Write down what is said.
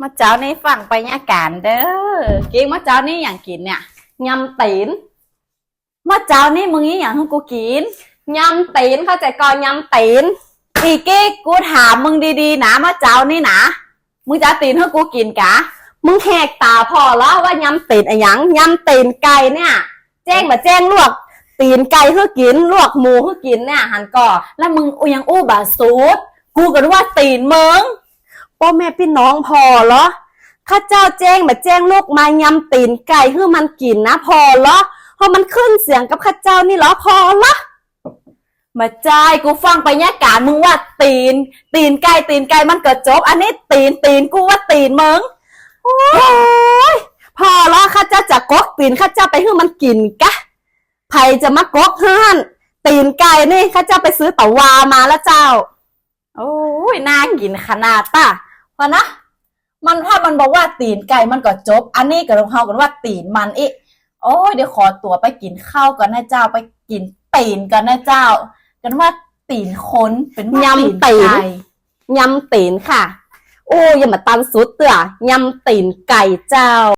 มาเจ้านี่ฟังไปอาการเด้อกินมาเจ้านี่อย่างกินเนี่ยยำตีนมาเจ้านี่มึงนี่อย่างให้กูกินยำตีนเข้าใจก่อนยำตีนอีกี้กูถามมึงดีๆนะมาเจ้านี่นะมึงจะตีนให้กูกินกะ มึงแหกตาพอแล้วว่ายำตีนอะยังยำตีนไก่เนี่ย แจ้งมาแจ้งลวกตีนไก่เพื่อกินลวกหมูเพื่อกินเนี่ยหันก่อแล้วมึงยังอู้บาสูดกูก็รู้ว่าตีนมึง พ่อแม่พี่น้องพอเหรอข้าเจ้าแจ้งมาแจ้งลูกมายำตีนไก่เพื่อมันกินนะพอเหรอเพราะมันขึ้นเสียงกับข้าเจ้านี่เหรอพอเหรอมาใจกูฟังไปเนี่ยการมึงว่าตีน ตีนไก่ตีนไก่มันเกิดจบ อันนี้ตีนตีนกูว่าตีนมึงโอ้ยพอล้วข้าเจ้าจะกกตีนข้าเจ้าไปให้มันกินกะใครจะมากกเฮือนตีนไก่นี่ข้าเจ้าไปซื้อตะวามาแล้วเจ้า โอ้ยน่ากินขนาดป่ะ พอนะ มันถ้ามันบอกว่าตีนไก่มันก็จบ อันนี้กับเรากันว่าตีนมันอีโอ้ยเดี๋ยวขอตัวไปกินข้าวกันนะเจ้าไปกินตีนกันนะเจ้า กันว่าตีนคนเป็นยำตีนไก่ยำตีนค่ะ โอ้ยอย่ามาตันสุดเตื่อยำตีนไก่เจ้า